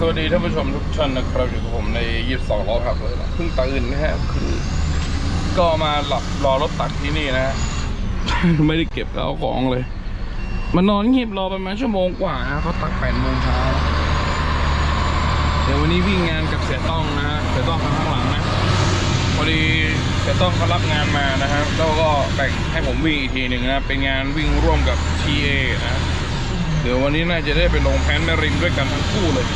สวัสดีท่านผู้ชมทุกท่านนะครับอยู่กับผมใน 22ล้อครับเลยนะเพิ่งตื่นนะฮะคือก็มาหลับรอรถตักที่นี่นะฮะไม่ได้เก็บเอาของเลยมานอนเงียบรอประมาณชั่วโมงกว่านะเขาตักแปดโมงเช้าเดี๋ยววันนี้วิ่งงานกับเสียต้องนะเสียต้องข้างหลังนะพอดีเสียต้องเขารับงานมานะฮะแล้วก็แบ่งให้ผมวิ่งอีกทีหนึ่งนะเป็นงานวิ่งร่วมกับ TA นะเดี๋ยววันนี้น่าจะได้ไปลงแพนแมรินด้วยกันทั้งคู่เลย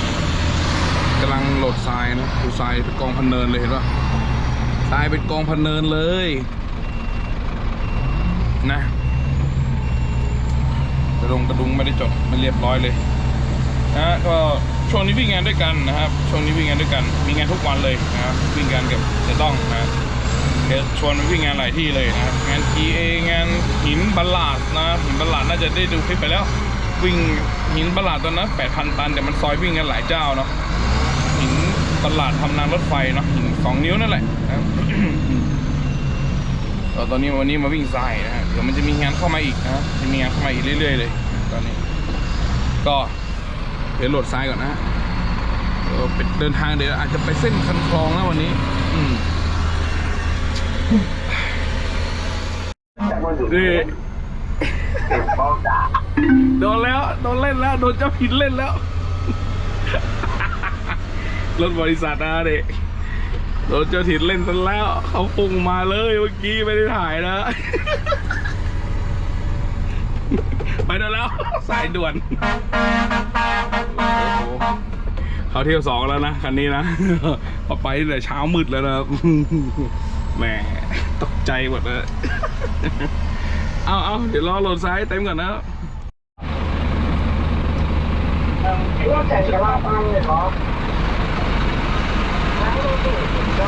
กำลังโหลดทรายนะดูทรายเป็นกองพันเนินเลยเห็นปะทรายเป็นกองพันเนินเลย นะกระดงกระดุงไม่ได้จดไม่เรียบร้อยเลยนะก็ช่วงนี้วิ่งงานด้วยกันนะครับช่วงนี้วิ่งงานด้วยกันมีงานทุกวันเลยนะครับวิ่งงานกับจะต้องนะเดี๋ยวชวนไปวิ่งงานหลายที่เลยนะครับงาน PA งานหินบัลลาดนะหินบัลลาดน่าจะได้ดูคลิปไปแล้ว วิ่งหินบัลลาดตอนนั้น8,000 ตันแต่มันซอยวิ่งกันหลายเจ้าเนาะ นบัลาดทำนางรถไฟเนาะหินสองนิ้วนั่นแหละนะตอนนี้วันนี้มาวิ่งทรายนะฮะเดี๋ยวมันจะมีงานเข้ามาอีกนะจะมีงานเข้ามาอีกเรื่อยๆ เลย ตอนนี้ ก็เดี๋ยวโหลดทรายก่อนนะเดี๋ยวไปเดินทางเดี๋ยวอาจจะไปเส้นคันคลองนะวันนี้อืดีโดนแล้ว โดนเล่นแล้ว โดนเจ้าผิดเล่นแล้ว รถบริษัทนะเด็กโดนเจ้าถิ่นเล่นซะแล้ว เขาปุ่งมาเลยเมื่อกี้ไม่ได้ถ่ายนะ ไปได้แล้ว สายด่วนเขาเที่ยวสองแล้วนะคันนี้นะพอไปแต่เช้ามืดแล้วนะแหมตกใจหมดเลยเอาเอาเดี๋ยวรอโหลดซ้ายเต็มก่อนนะคิดว่าแต่จะลาบ้างเลยเหรอ แล้เราต้องสนใจ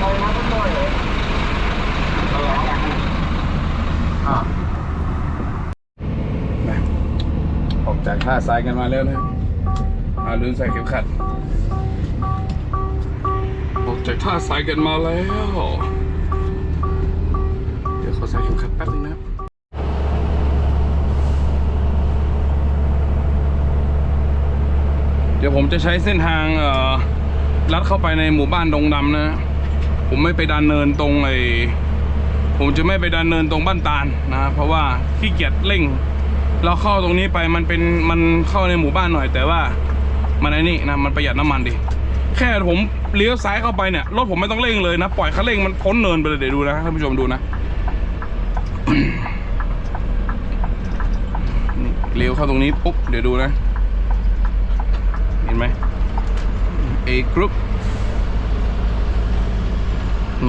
คอยมาสักหน่อยออกจากท่าทรายกันมาแล้วนะอาลืมใส่เข็มขัด ออกจากท่าทรายกันมาแล้ว เดี๋ยวขอใส่เข็มขัดแป๊บนึงนะเดี๋ยวผมจะใช้เส้นทางเอ่อ ลัดเข้าไปในหมู่บ้านดงดำนะ ผมไม่ไปดันเนินตรงไอ้ผมจะไม่ไปดันเนินตรงบ้านตาลนะ เพราะว่าขี้เกียจเร่ง เราเข้าตรงนี้ไปมันเป็นมันเข้าในหมู่บ้านหน่อยแต่ว่ามันไอ้นี่นะมันประหยัดน้ำมันดิแค่ผมเลี้ยวซ้ายเข้าไปเนี่ยรถผมไม่ต้องเร่งเลยนะปล่อยคันเร่งมันพ้นเนินไปเลยเดี๋ยวดูนะท่านผู้ชมดูนะนี่เลี้ยวเข้าตรงนี้ปุ๊บเดี๋ยวดูนะ เห็นไหม A group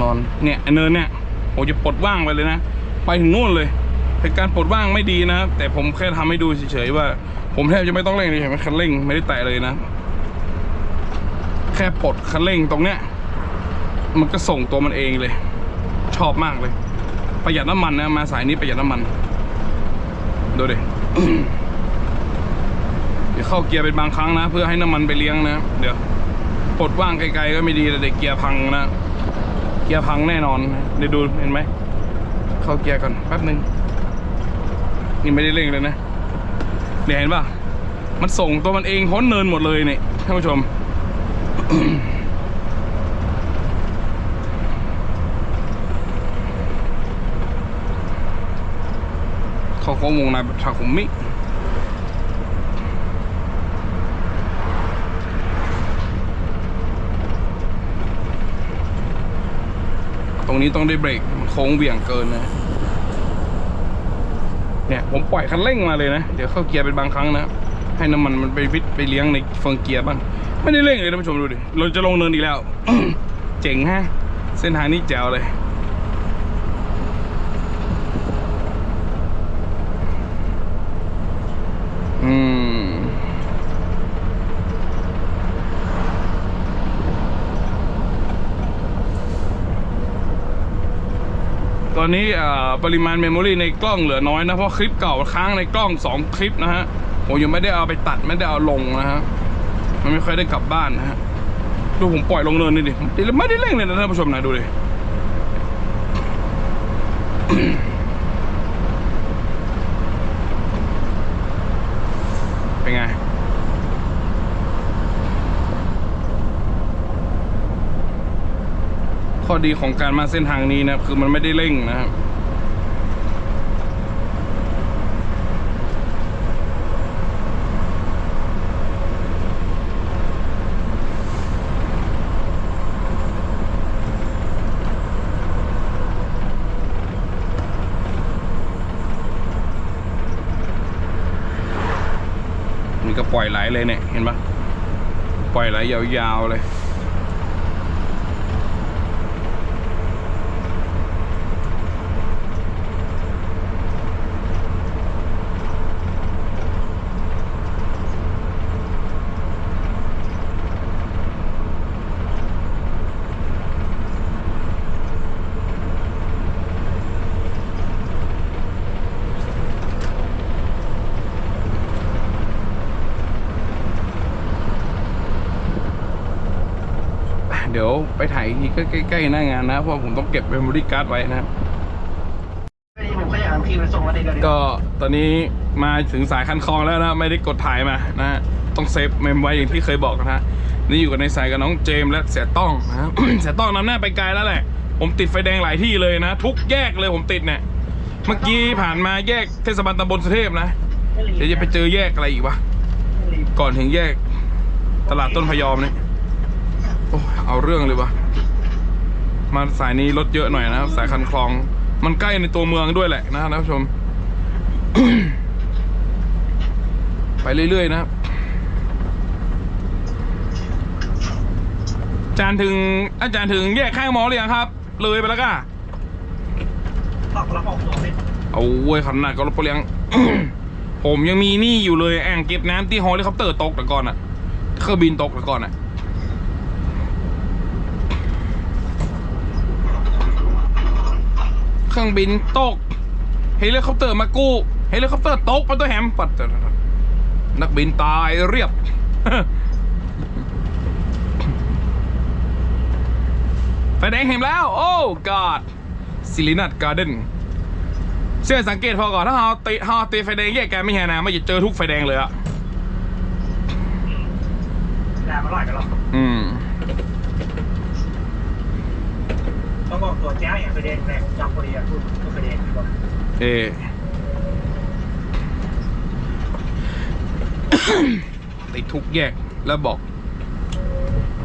นอนเนี่ยไอเนินเนี่ยผมจะปลดว่างไปเลยนะ ไปถึงนู่นเลยเป็นการปลดว่างไม่ดีนะแต่ผมแค่ทำให้ดูเฉยๆว่า ผมแทบจะไม่ต้องเร่งเลยเห็นไหมคันเร่งไม่ได้แตะเลยนะ แค่ปลดคันเร่งตรงเนี้ยมันก็ส่งตัวมันเองเลย ชอบมากเลย ประหยัดน้ำมันนะมาสายนี้ประหยัดน้ำมันดูดิเดี๋ยวเข้าเกียร์เป็นบางครั้งนะ เพื่อให้น้ำมันไปเลี้ยงนะเดี๋ยว ปลดว่างไกลๆก็ไม่ดีแต่เด็กเกียร์พังนะ เกียร์พังแน่นอนนะเดี๋ยวดูเห็นไหม เข้าเกียร์ก่อนแป๊บหนึ่งนี่ไม่ได้เร่งเลยนะเนี่ยวเห็นป่ะ มันส่งตัวมันเองพ้นเนินหมดเลยเนี่ยท่านผู้ชมเขาโค้งวงในแบบทาคุมิ ตรงนี้ต้องได้เบรกมันโค้งเบี่ยงเกินนะ เนี่ยผมปล่อยคันเร่งมาเลยนะ เดี๋ยวเข้าเกียร์เป็นบางครั้งนะ ให้น้ำมันมันไปวิทไปเลี้ยงในเฟืองเกียร์บ้าง ไม่ได้เร่งเลยท่านผู้ชมดูดิ เราจะลงเนินอีกแล้ว เจ๋งฮะ เส้นทางนี้แจ๋วเลย อนนี้ปริมาณเมมโมรีในกล้องเหลือน้อยนะ เพราะคลิปเก่าค้างในกล้อง 2 คลิปนะฮะผมยังไม่ได้เอาไปตัดไม่ได้เอาลงนะฮะมันไม่ค่อยได้กลับบ้านนะฮะดูผมปล่อยลงเนินนี่ดิไม่ได้เร่งเลยนะท่านผู้ชมนะดูดิ เป็นไง ข้อ ดีของการมาเส้นทางนี้นะครับ คือมันไม่ได้เร่งนะครับนี่ก็ปล่อยไหลเลยเนี่ย เห็นปะปล่อยไหลยาวๆเลย ไปถ่ายอีกทีก็ใกล้ๆหน้างานนะ เพราะผมต้องเก็บเมมโมรี่การ์ดไว้นะครับนี่ผมก็อยากเอาทีมไปส่งมาดีกันดิก็ตอนนี้มาถึงสายคันคลองแล้วนะ ไม่ได้กดถ่ายมานะฮะต้องเซฟเมมไว้อย่างที่เคยบอกนะฮะนี่อยู่กันในสายกับน้องเจมส์และเสียต้องนะครับเสียต้องนำหน้าไปไกลแล้วแหละ ผมติดไฟแดงหลายที่เลยนะ ทุกแยกเลยผมติดเนี่ยเมื่อกี้ผ่านมาแยกเทศบาลตำบลสุเทพนะเดี๋ยวจะไปเจอแยกอะไรอีกวะก่อนถึงแยกตลาดต้นพยอมเนี่ยโอ้ย เอาเรื่องเลยวะมาสายนี้รถเยอะหน่อยนะครับ สายคันคลอง มันใกล้ในตัวเมืองด้วยแหละนะครับท่านผู้ชม ไปเรื่อยๆนะครับอาจารย์ถึงอาจารย์ถึงแยกข้างมอหรือยังครับ เลยไปแล้วก็ตอกแล้วออกตัวเลยเอาเว้ยขนาดก็รถเปลียงผมยังมีหนี่อยู่เลยแอ่งเก็บน้ำที่ฮอลิคอปเตอร์ตกแต่ก่อนอะเครื่องบินตกแต่ก่อนอะ เครื่องบินตก เฮลิคอปเตอร์มากู้ เฮลิคอปเตอร์ตกไปตัวแฮมปัดนักบินตายเรียบ ไฟแดงเห็นแล้ว โอ้กอดซิลินัทการ์เดนเชื่อสังเกตพอก่อนถ้าเราตีถ้าเราตีไฟแดงแยกกันไม่ใช่นะไม่จะเจอทุกไฟแดงเลยอะแรงอร่อยกันหรออืม ต้องบอกตัวแจ้งอย่างไปเด็นแรงจับพอดีอะพูดก็ไปเด็นบอกเอติดทุกแยกแล้วบอก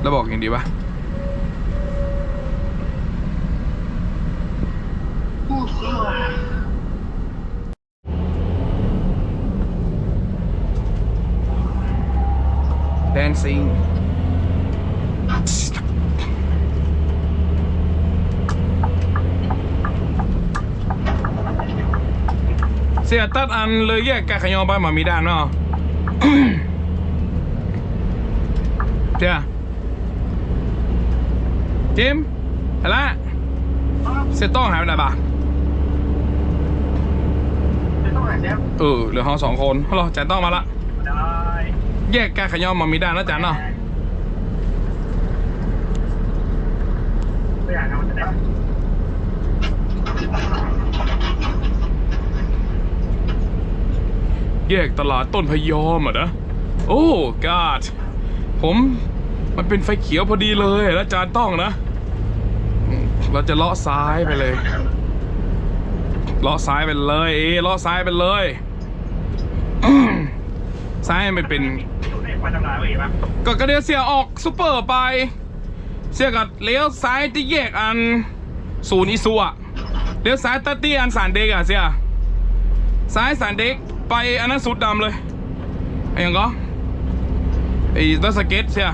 แล้วบอกอย่างดีปะแดนซิงเสียตัดอันเลยแยกกะขยองไปหมามีด้านเนาะเจ้าจิมอะไรเสียต้องหายไปไหนบ้าไม่ต้องหาแจ้งเออเหลือเราสองคนฮัลโหลจันต้องมาละได้แยกกะขยองหมามีด้านนะจันเนาะ ไม่อยากทำมันจะได้ แยกตลาดต้นพยอมอะนะ โอ้กาด ผมมันเป็นไฟเขียวพอดีเลยแล้วจานต้องนะอืมเราจะเลาะซ้ายไปเลย เลาะซ้ายไปเลยเอเลาะซ้ายไปเลยอืมซ้ายมันเป็นอยู่ในควันทำลายไปอีกปะก็กระเดียวเสียออกซูเปอร์ไป เสียกัดเลี้ยวซ้ายที่แยกอันศูนย์อิสุอะเลี้ยวซ้ายตัดที่อันสานเด็กอะเสียซ้ายสานเด็ก ไปอันนั้นสุดดำเลยไอ้ยังก็ไอ้ตัสเก็ตเสีย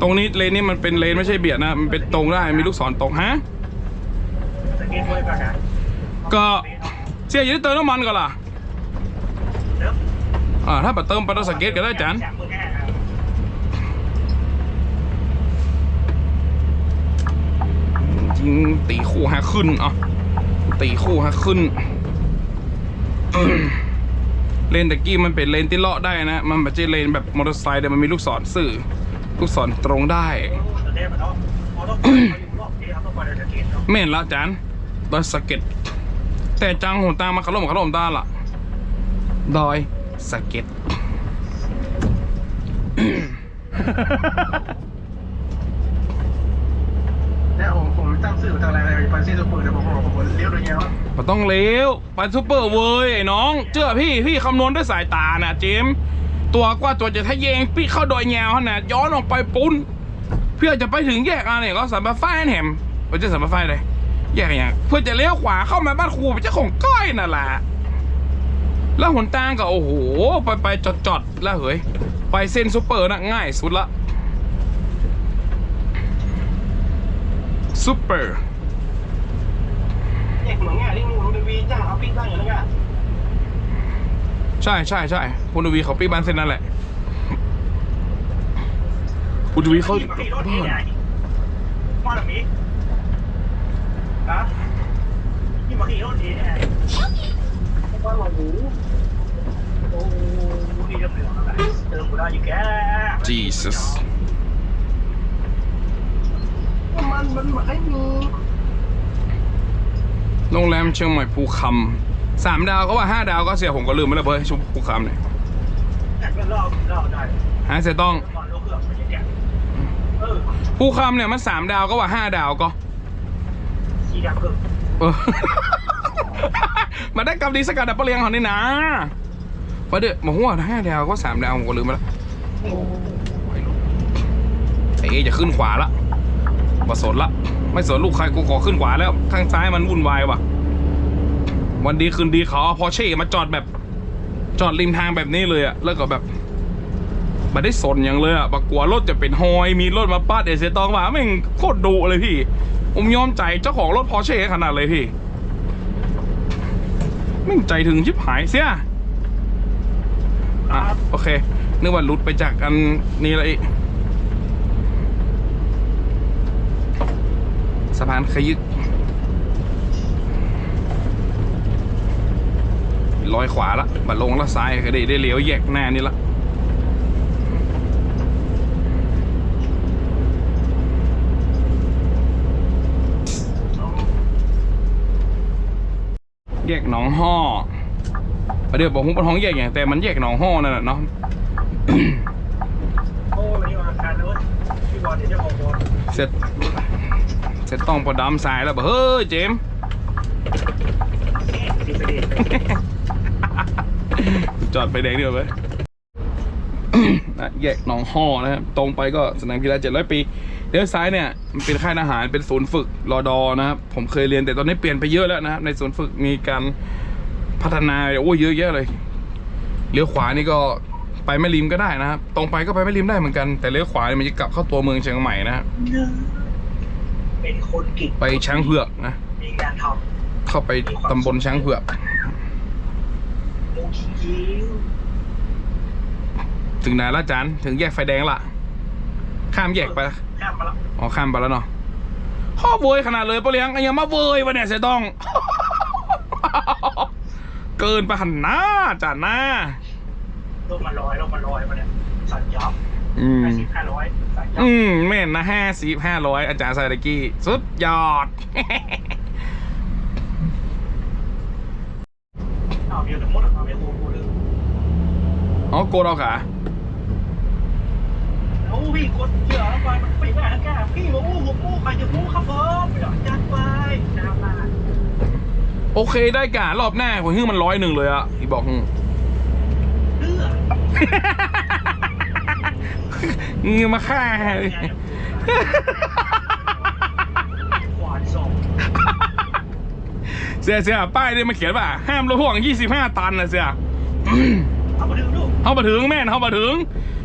ตรงนี้เลนนี้มันเป็นเลนไม่ใช่เบียดนะ มันเป็นตรงได้มีลูกศรตรงฮะก็เสียอยังได้เติมน้ำมันก่อนล่ะอ่าถ้าไปเติมปตัสเก็ตก็ได้จานจริงตีคู่ฮะขึ้นอะตีคู่ฮะขึ้น เลนตะกี้มันเป็นเลนที่เลาะได้นะ มันไม่ใช่เลนแบบมอเตอร์ไซค์แต่มันมีลูกศรสื่อ ลูกศรตรงได้แต่เดี๋ยวมันต้องเอาต้องเอาอยู่รอบที่เขามาเดินสกินเนาะแม่นละจานดอยสะเก็ตแต่จังหูตามาขลุ่มขลุ่มตาละดอยสะเก็ตแล้วผมผมจำเส้นตัวปืนแต่ผมบอกผมเลี้ยวโดยเงี้ย มันต้องเลี้ยวไปซูเปอร์เวยไอ้น้อง เชื่อพี่พี่คำนวณด้วยสายตานะเจมตัวกว่าตัวจะทะเยงพี่เข้าดอยแงวขนาดย้อนออกไปปุ้น เพื่อจะไปถึงแยกอะไรก็สัมปะไฟแหมไม่ใช่สัมปะไฟเลยแยกอย่างเพื่อจะเลี้ยวขวาเข้ามาบ้านครูไปเจ้าของก้อยนั่นแหละแล้วหนทางก็โอ้โหไปไปจอดจอดๆแล้วเฮ้ยไปเส้นซูเปอร์น่ะง่ายสุดละซูเปอร์ ใช่ใช่ใช่คุณทวีเขาปีบ้านเส้นนั่นแหละคุณทวีเขาขี่รถที่ไหนมาแบบนี้ฮะนี่มาขี่รถที่ไหนบ้านเราหมูโอ้ยเรื่องเหลืองอะไรเติมกูได้อยู่แก Jesus มันมันไม่มี โรงแรมเชียงใหม่ภูคำสามดาวก็ว่าห้าดาวก็เสียผมก็ลืมไปแล้วเบ้ยชุบภูคำเนี่ยแต่ก็เล่าเล่าได้ฮะเสียต้องก่อนลูกเกือบมันจะแก่เออภูคำเนี่ยมันสามดาวก็ว่าห้าดาวก็สีดำคือเออมาได้กำดีสกัดดับเปลียงเขานี่นะประเดี๋ยวบอกว่าห้าดาวก็สามดาวผมก็ลืมไปแล้วไอ้เอจะขึ้นขวาละมาสนละ ไม่สนลูกใครกูขอขึ้นขวาแล้ว ข้างซ้ายมันวุ่นวายว่ะ วันดีคืนดีเขาเอพอเช่มาจอดแบบ จอดริมทางแบบนี้เลยอะแล้วก็แบบมาได้สนอย่างเลยอะบักกลัวรถจะเป็นฮอย มีรถมาปาดเอเซตองว่าแม่งโคตรดุเลยพี่ผมยอมใจเจ้าของรถพอเช่ขนาดเลยพี่แม่งใจถึงชิบหายเสียอะโอเคนึกว่าหลุดไปจากอันนี้เลยสะพานขยึกลอยขวาละบัดลงแล้วซ้ายก็ได้ได้เลี้ยวแยกหน้านี่ละแยกหนองห่อประเดี๋ยวบอกผมเป็นห้องแยกอย่างแต่มันแยกหนองห่อนั่นแหละเนาะโอ้วันนี้มาการเลยพี่บอลที่จะบอกบอลเสร็จ เสร็จต้องประดำสายแล้วบอกเฮ้ยเจมจอดไฟแดงเดียวไปนะแยกหนองห่อนะครับตรงไปก็สนามกีฬาเจ็ดร้อยปีเลี้ยวซ้ายเนี่ยมันเป็นค่ายทหารเป็นศูนย์ฝึกรอดอนะครับผมเคยเรียนแต่ตอนนี้เปลี่ยนไปเยอะแล้วนะครับในศูนย์ฝึกมีการพัฒนาโอ้ยเยอะแยะเลยเลี้ยวขวานี่ก็ไปแม่ริมก็ได้นะครับ ตรงไปก็ไปแม่ริมได้เหมือนกันแต่เลี้ยวขวาเนี่ยมันจะกลับเข้าตัวเมืองเชียงใหม่นะครับ เป็นคนกิจไปช้างเผือกนะ มีงานทเข้าไปตำบลช้างเผือกำลูกคิ้วถึงไหนละจานถึงแยกไฟแดงละข้ามแยกไปข้ามมาแล้วอ๋อข้ามไปแล้วเนาะพ่อเวยขนาดเลยปะเลี้ยงยังมาเวยวะเนี่ยเสียต้อง เกินไปหันหน้าจานหน้าลงมาลอยลงมาลอยมาเนี่ยสัญญา อืม ห้าสิบห้าร้อยสัญญาอืมแม่นนะห้าสิบห้าร้อยอาจารย์ไซตะกี้สุดยอด เอาเดียวแต่มดเอาไม่โอ้โหเลยอ๋อโกดเอาขาโอ้พี่กดเสือไปมันไปได้ทั้งแก่พี่มาอู้ผมอู้ใครจะอู้ครับผมไปหน่อยจัดไปน้ำมาโอเคได้กะรอบหน้าผมฮึ่งมันร้อยหนึ่งเลยอะอีบอกหึ่งเลือ เงี้ยมาฆ่าขวานสองเสียเสียป้ายเนี่ยมาเขียนว่าห้ามรถพ่วง25 ตันนะเสียเอามาดึงดูกเขามาถึงแม่นเขามาถึง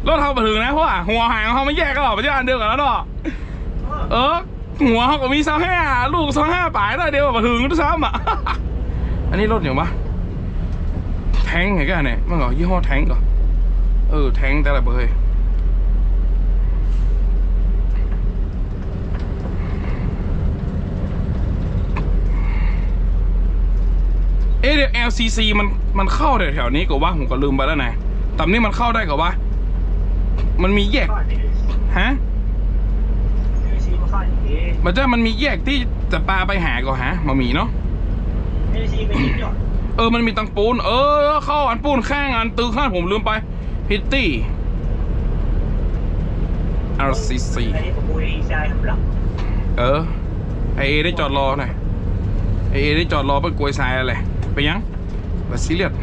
รถเขามาถึงนะเพราะว่าหัวหางเขาไม่แยกกันหรอกไม่ใช่อันเดียวกันแล้วเนาะเออหัวเขาก็มีสองห้าลูกสองห้าปลายแล้วเดียวมาถึงทุกซ้ำอะอันนี้รถอย่างวะแทงไงกันเนี่ยมันเหรอยี่ห้อแทงเหรอเออแทงแต่ละเบอร์ เอ๊ะเดี๋ยว LCC มันมันเข้าแถวๆนี้ก็ว่าผมก็ลืมไปแล้วนะตำนี้มันเข้าได้ก็ว่า มันมีแยกฮะมันจะมันมีแยกที่จะปลาไปหาก็หามามีเนาะเออมันมีตังปูน เออ เข้าอันปูนข้างอันตึกข้างผมลืมไปพิตตี้ RCC อันนี้ผมคุยใจทำหลักเออไอเอได้จอดรอหน่อยไอเอได้จอดรอเปิดกลวยทรายอะไร ไปยังบัสซีเรียส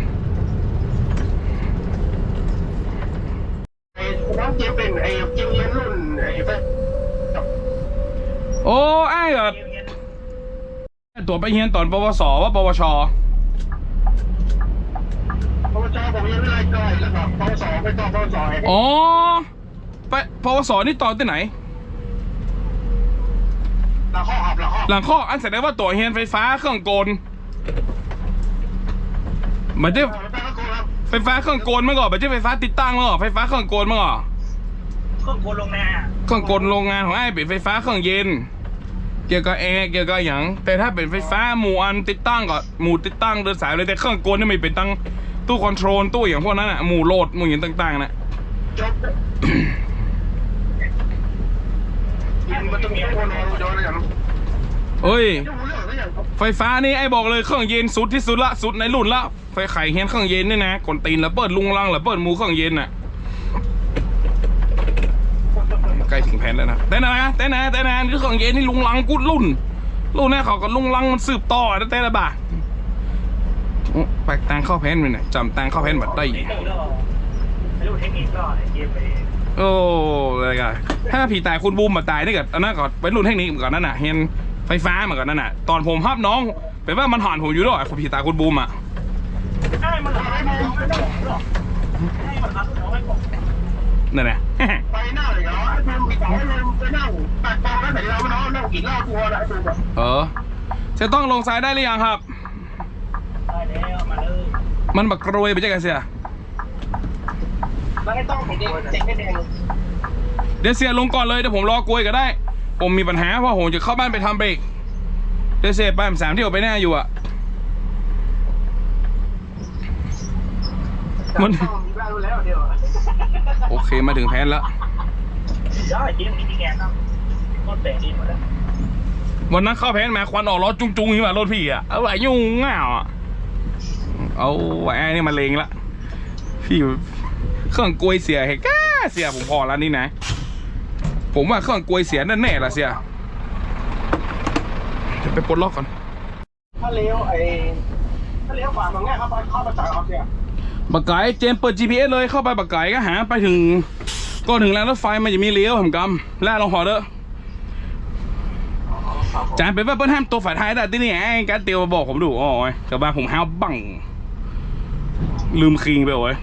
ไอ้น้องเจมเป็นไอ้เจมเรียนรุ่นไอ้แฟโอ้ไอ้เหรอเย็นตัวไปเฮียนตอนปวสว่าปวชพอจอผมยังไม่ไล่จอยแล้วก็พอสอไปต่อพอสอไอ้อ๋อไปปวสนี่ตอนที่ไหนละข้อหับละข้อหลังข้ออันแสดงว่าตัวเฮียนไฟฟ้าเครื่องกล มันจะไปแล้วกูครับไฟฟ้าเครื่องกลมั้งก่อนมันจะไฟฟ้าติดตั้งมั้งก่อนไฟฟ้าเครื่องกลมั้งก่อนเครื่องกลลงนาเครื่องกลโรงงานของไอ้เป็นไฟฟ้าเครื่องเย็น เกี่ยวกับแอร์เกี่ยวกับอย่างแต่ถ้าเป็นไฟฟ้าหมู่อันติดตั้งก็หมู่ติดตั้งเดินสายเลยแต่เครื่องกลนี่ไม่เป็นตั้งตู้คอนโทรลตู้อย่างพวกนั้นอะหมู่โหลดหมู่อย่างต่างๆนะจบมันต้องมีคนนอนจอเลยอย่างเอ้ยจะรู้เรื่องอะไรอย่างไฟฟ้านี่ไอ้บอกเลยเครื่องเย็นสุดที่สุดละสุดในรุ่นละ ไฟไข่เฮียนเครื่องเย็นนี่นะกดตีนแล้วเปิดลุงลังแล้วเปิดหมูเครื่องเย็นน่ะใกล้ถึงแผนแล้วนะแต่นะแต่นะแต่นะนี่เครื่องเย็นนี่ลุงลังกุดรุ่นรุ่นนี้เขาก็ลุงลังมันสืบต่อนะแต่ละบ่าอุ๊ยไปตังเข้าแผนไปหน่ยจำตังเข้าแผนบัดได้ไม่รู้หรอกไม่รู้เทคนิคก็ไอ้เกมไปโอ้อะไรกันถ้าผีตายคุณบูมมาตายนี่กับอันนั้นก็เป็นรุ่นเทคนิคเหมือนนนั่นน่ะเห็นไฟฟ้าเหมือนกันนั่นน่ะตอนผมภาพน้องเป็นว่ามันหอนผมอยู่ด้วยคุณผีตายคุณบูมอะ นหาไม่ได้ไม่ได้หรอกไอ้มันหาไม่ได้บอกนั่นแหละไปหน้าเลยเหรอไอ้เจมมีสองไอ้เจมไปนั่งตัดกองแล้วแต่เราไม่น้องนั่งกินเหล้าตัวอะไรตัวแบบเออจะต้องลงสายได้หรือยังครับได้แล้วมาเลยมันบักกรวยไปเจ๊กันเสียแล้วไม่ต้องเด็กเด็กแดงเดี๋ยวเสียลงก่อนเลยเดี๋ยวผมรอกลวยก็ได้ ผมมีปัญหาเพราะผมจะเข้าบ้านไปทำเบรกเดี๋ยวเสียไปสามที่ออกไปแน่อยู่อะ มันต้องมีบ้านรู้แล้วเดียวโอเคมาถึงแผนแล้วได้เกมนี้แกนั่งก็แต่ดีหมดแล้ววันนั้นเข้าแผนมาควันออกล้อจุงๆนี่มารถพี่อะเอาไหวยุ่งง่าวอะเอาไอ้นี่มาเลงละพี่เครื่องกลวยเสียเหรก้าเสียผมพอแล้วนี่นะ ผมว่าเครื่องกลวยเสียแน่ๆละเสียเดี๋ยวไปปลดล็อกก่อนถ้าเลี้ยวไอ้ถ้าเลี้ยวขวาตรงเนี้ยครับเข้ามาจากออฟเนี่ย บักไก่เจมเปิด GPS เลยเข้าไปบักไก่ก็หาไปถึงก็ถึงแล้วรถไฟมันจะมีเลี้ยวผมกำแล้วลองหอเด้อจานเป็นว่าเปิ้ลห้ามตัวฝ่ายท้ายแต่ที่นี่ไอ้การเตียวมาบอกผมดูอ๋อแต่ว่านผมห้าวบังลืมคิงไปโอ้ย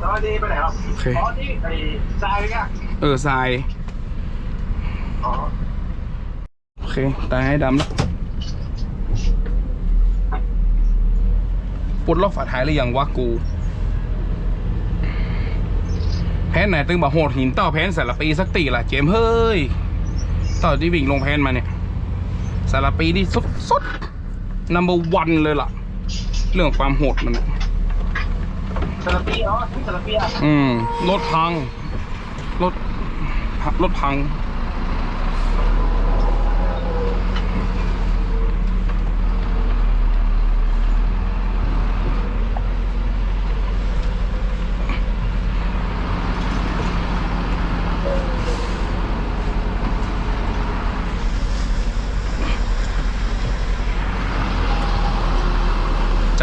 แล้วนี่ไปไหนครับโอเคอ๋อที่ไอ้ทรายเนี่ยเออทรายโอเคตายให้ดำแล้ว ปลดล็อกฝาท้ายหรือยังวะกู แพนไหนตึงบอกโหดหินต่อแพนสารปีสักตีละเจมส์เฮ้ยต่อที่วิ่งลงแพนมาเนี่ยสารปีนี่สุดสุด number one เลยล่ะ เรื่องความโหดมันน่ะสารปีอ๋อที่สารปีอะอืมรถพังรถรถพัง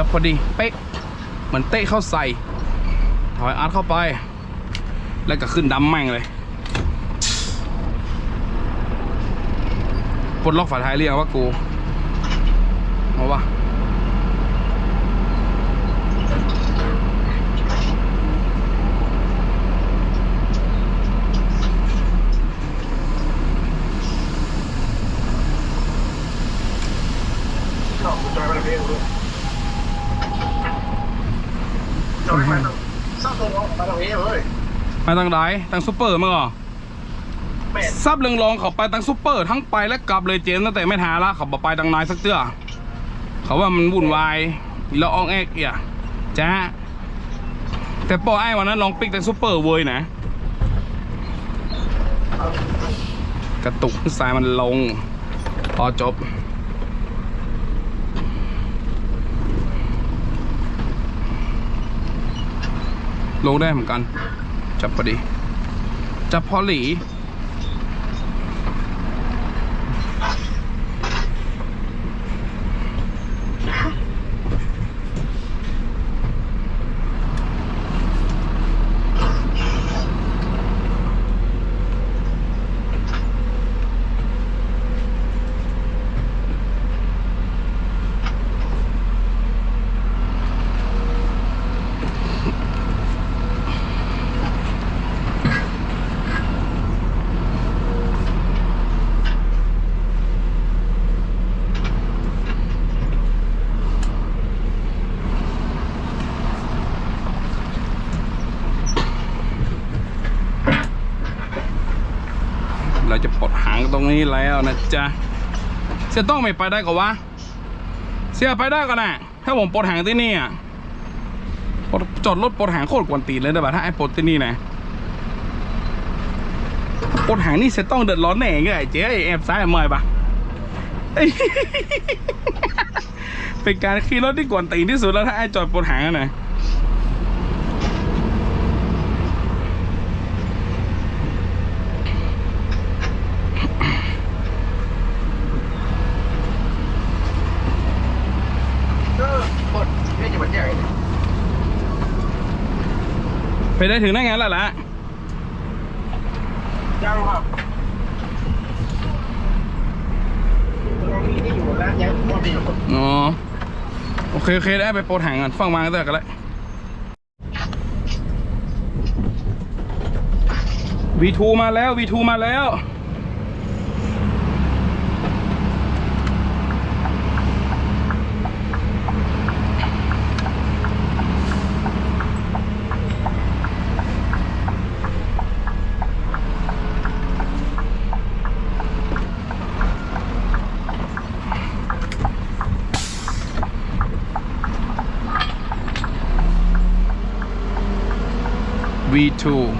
พอดี เป๊ะเหมือนเตะเข้าใส่ถอยอาร์ตเข้าไป แล้วก็ขึ้นดำแม่งเลยปลดล็อกฝาท้ายเรียกว่ากูเอาวะ จอดจอดไปเลยจอดไปเลยสร้างตัวมาตรงนี้เฮ้ย ไปทางไหนทางซุปเปอร์มั้งเหรอแม่ซับเรืองรองเขาไปทางซุปเปอร์ ทั้งไปและกลับเลยเจมส์ตั้งแต่ไม่ทาละเขาบอกไปทางนายสักเตื้อเขาว่ามันวุ่นวายแล้วอองแอกเอียจ้าแต่ปอไอ้วันนั้นลองปิกทางซุปเปอร์เว้ยนะ กระตุกสายมันลง พอจบ ลงได้เหมือนกัน จับพอดี จับพอหลี นี้แล้วนะจ๊ะเสียต้องไม่ไปได้ก่อนวะเสียไปได้ก่อนะถ้าผมปลดหางที่นี่อะจอดรถปลดหางโคตรกวนตีนเลยนะบ่ะถ้าไอ้ปลดที่นี่นะปลดหางนี่เสียต้องเดือดร้อนแน่ไงไอ้เจ๊ไอ้แอบซ้ายแอบมอยปะเอ้ยเป็นการขี่รถที่กวนตีนที่สุดแล้วถ้าไอ้จอดปลดหางอะนะ เออปดไม่จะมันใหญ่ ไปได้ถึงได้ไงล่ะล่ะยังครับเรามีที่อยู่แล้วยังพอมีอยู่อ๋อโอเคโอเคได้ไปโปรดหางก่อนฟังมาก็ได้กันแล้ว V2 มาแล้ว V2 มาแล้ว acho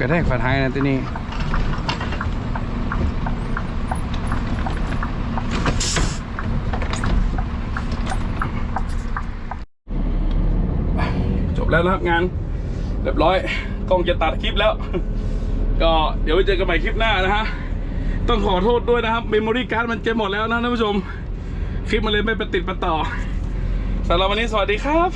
กระแทกฝาท้ายนะที่นี่จบแล้วนะครับงานเรียบร้อยกล้องจะตัดคลิปแล้ว ก็เดี๋ยวไว้เจอกันใหม่คลิปหน้านะฮะต้องขอโทษด้วยนะครับเมมโมรี่การ์ดมันจะหมดแล้วนะท่านผู้ชม คลิปมันเลยไม่ไปติดมาต่อสำหรับวันนี้สวัสดีครับ